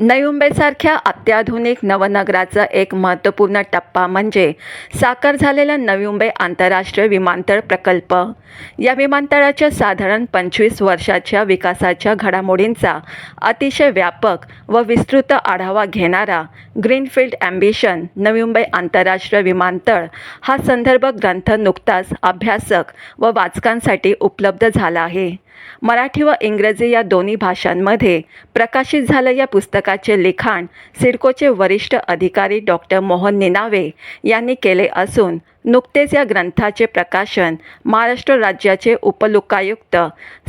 नवी मुंबईसारख्या अत्याधुनिक नवनगराचा एक महत्त्वपूर्ण टप्पा म्हणजे साकार झालेला नवी मुंबई आंतरराष्ट्रीय विमानतळ प्रकल्प. या विमानतळाच्या साधारण पंचवीस वर्षाच्या विकासाच्या घडामोडींचा अतिशय व्यापक व विस्तृत आढावा घेणारा ग्रीनफील्ड ॲम्बिशन नवी मुंबई आंतरराष्ट्रीय विमानतळ हा संदर्भ ग्रंथ नुकताच अभ्यासक व वाचकांसाठी उपलब्ध झाला आहे. मराठी व इंग्रजी या दोन्ही भाषांमध्ये प्रकाशित झालं या पुस्तकाचे लिखाण सिडकोचे वरिष्ठ अधिकारी डॉक्टर मोहन निनावे यांनी केले असून नुकतेच या ग्रंथाचे प्रकाशन महाराष्ट्र राज्याचे उपलोकायुक्त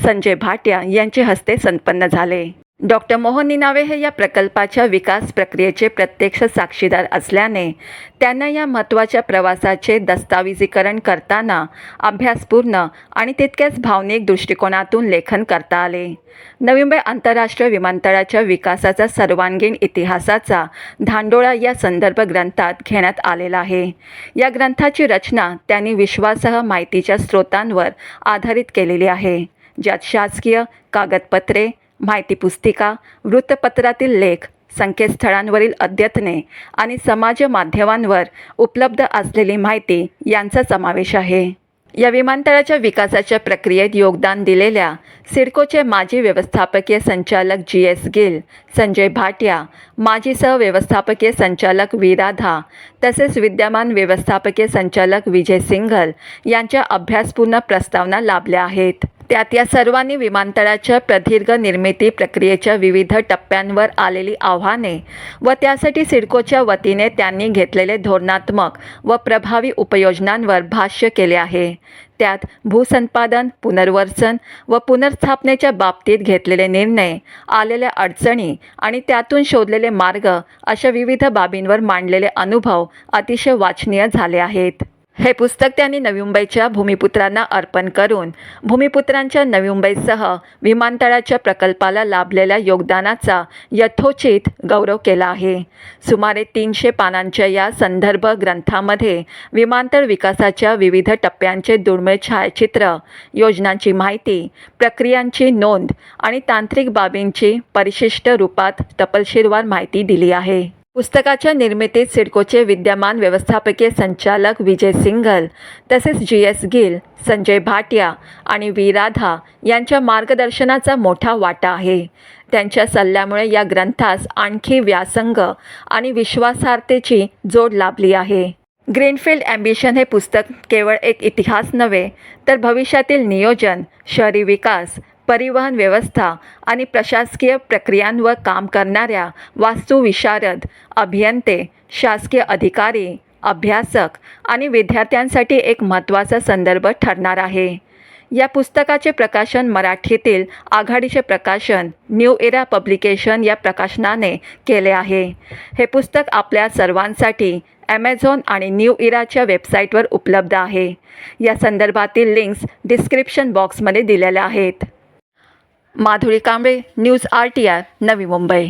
संजय भाट्या यांचे हस्ते संपन्न झाले. डॉक्टर मोहन निनावे हे या प्रकल्पाच्या विकास प्रक्रियेचे प्रत्यक्ष साक्षीदार असल्याने त्यांना या महत्त्वाच्या प्रवासाचे दस्तावेजीकरण करताना अभ्यासपूर्ण आणि तितक्याच भावनिक दृष्टिकोनातून लेखन करता आले. नवी मुंबई आंतरराष्ट्रीय विमानतळाच्या विकासाचा सर्वांगीण इतिहासाचा धांडोळा या संदर्भ ग्रंथात घेण्यात आलेला आहे. या ग्रंथाची रचना त्यांनी विश्वासह माहितीच्या स्रोतांवर आधारित केलेली आहे. ज्यात शासकीय कागदपत्रे माहिती पुस्तिका वृत्तपत्रातील लेख संकेतस्थळांवरील अद्यतने आणि समाज माध्यमांवर उपलब्ध असलेली माहिती यांचा समावेश आहे. या विमानतळाच्या विकासाच्या प्रक्रियेत योगदान दिलेल्या सिडकोचे माजी व्यवस्थापकीय संचालक जी एस गिल संजय भाटिया माजी सहव्यवस्थापकीय संचालक व्ही राधा तसेच विद्यमान व्यवस्थापकीय संचालक विजय सिंघल यांच्या अभ्यासपूर्ण प्रस्तावना लाभल्या आहेत. त्यात या सर्वांनी विमानतळाच्या प्रदीर्घ निर्मिती प्रक्रियेच्या विविध टप्प्यांवर आलेली आव्हाने व त्यासाठी सिडकोच्या वतीने त्यांनी घेतलेले धोरणात्मक व प्रभावी उपयोजनांवर भाष्य केले आहे. त्यात भूसंपादन पुनर्वसन व पुनर्स्थापनेच्या बाबतीत घेतलेले निर्णय आलेल्या अडचणी आणि त्यातून शोधलेले मार्ग अशा विविध बाबींवर मांडलेले अनुभव अतिशय वाचनीय झाले आहेत. हे पुस्तक त्यांनी नवी मुंबईच्या भूमिपुत्रांना अर्पण करून भूमिपुत्रांच्या नवी मुंबईसह विमानतळाच्या प्रकल्पाला लाभलेल्या योगदानाचा यथोचित गौरव केला आहे. सुमारे तीनशे पानांच्या या संदर्भ ग्रंथामध्ये विमानतळ विकासाच्या विविध टप्प्यांचे दुर्मिळ छायाचित्र योजनांची माहिती प्रक्रियांची नोंद आणि तांत्रिक बाबींची परिशिष्ट रूपात तपशीलवार माहिती दिली आहे. पुस्तकाच्या निर्मितीत सिडकोचे विद्यमान व्यवस्थापकीय संचालक विजय सिंघल तसेच जी एस गिल संजय भाटिया आणि वी राधा यांच्या मार्गदर्शनाचा मोठा वाटा आहे. त्यांच्या सल्ल्यामुळे या ग्रंथास आणखी व्यासंग आणि विश्वासार्हतेची जोड लाभली आहे. ग्रीनफील्ड ॲम्बिशन हे पुस्तक केवळ एक इतिहास नव्हे तर भविष्यातील नियोजन शहरी विकास परिवहन व्यवस्था आणि प्रशासकीय प्रक्रियांवर काम करणाऱ्या वास्तुविशारद अभियंते शासकीय अधिकारी अभ्यासक आणि विद्यार्थ्यांसाठी एक महत्त्वाचा संदर्भ ठरणार आहे. या पुस्तकाचे प्रकाशन मराठीतील आघाडीचे प्रकाशन न्यू इरा पब्लिकेशन या प्रकाशनाने केले आहे. हे पुस्तक आपल्या सर्वांसाठी ॲमेझॉन आणि न्यू इराच्या वेबसाईटवर उपलब्ध आहे. या संदर्भातील लिंक्स डिस्क्रिप्शन बॉक्समध्ये दिलेल्या आहेत. Madhuri Kamble news R T R Navi Mumbai.